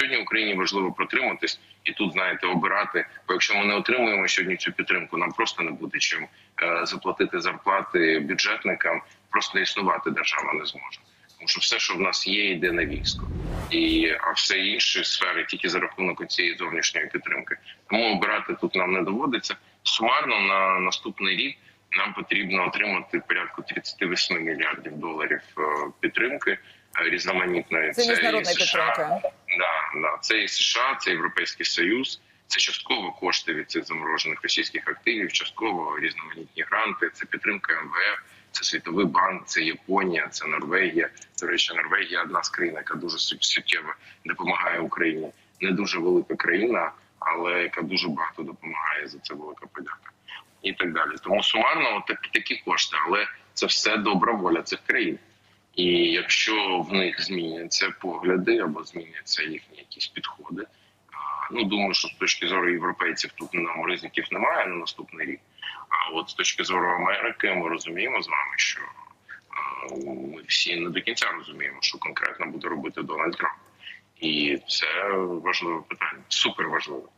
Сьогодні Україні важливо протриматись і тут, знаєте, обирати. Бо якщо ми не отримуємо сьогодні цю підтримку, нам просто не буде чим е, заплатити зарплати бюджетникам. Просто існувати держава не зможе. Тому що все, що в нас є, йде на військо, і а все інші сфери тільки за рахунок цієї зовнішньої підтримки. Тому обирати тут нам не доводиться. Сумарно на наступний рік нам потрібно отримати порядку 38 мільярдів доларів е, підтримки е, різноманітної Це і міжнародна США, підтримка. Да. Це і США, це Європейський Союз, це частково кошти від цих заморожених російських активів, частково різноманітні гранти, це підтримка МВФ, це Світовий банк, це Японія, це Норвегія. До речі, Норвегія одна з країн, яка дуже суттєво допомагає Україні. Не дуже велика країна, але яка дуже багато допомагає за це велика подяка. І так далі. Тому сумарно от такі, такі кошти, але це все добра воля цих країн. І якщо в них зміняться погляди або зміняться їхні якісь підходи, ну думаю, що з точки зору європейців тут нам ризиків немає на наступний рік. А от з точки зору Америки, ми розуміємо з вами, що ми всі не до кінця розуміємо, що конкретно буде робити Дональд Трамп. І це важливе питання, супер важливе.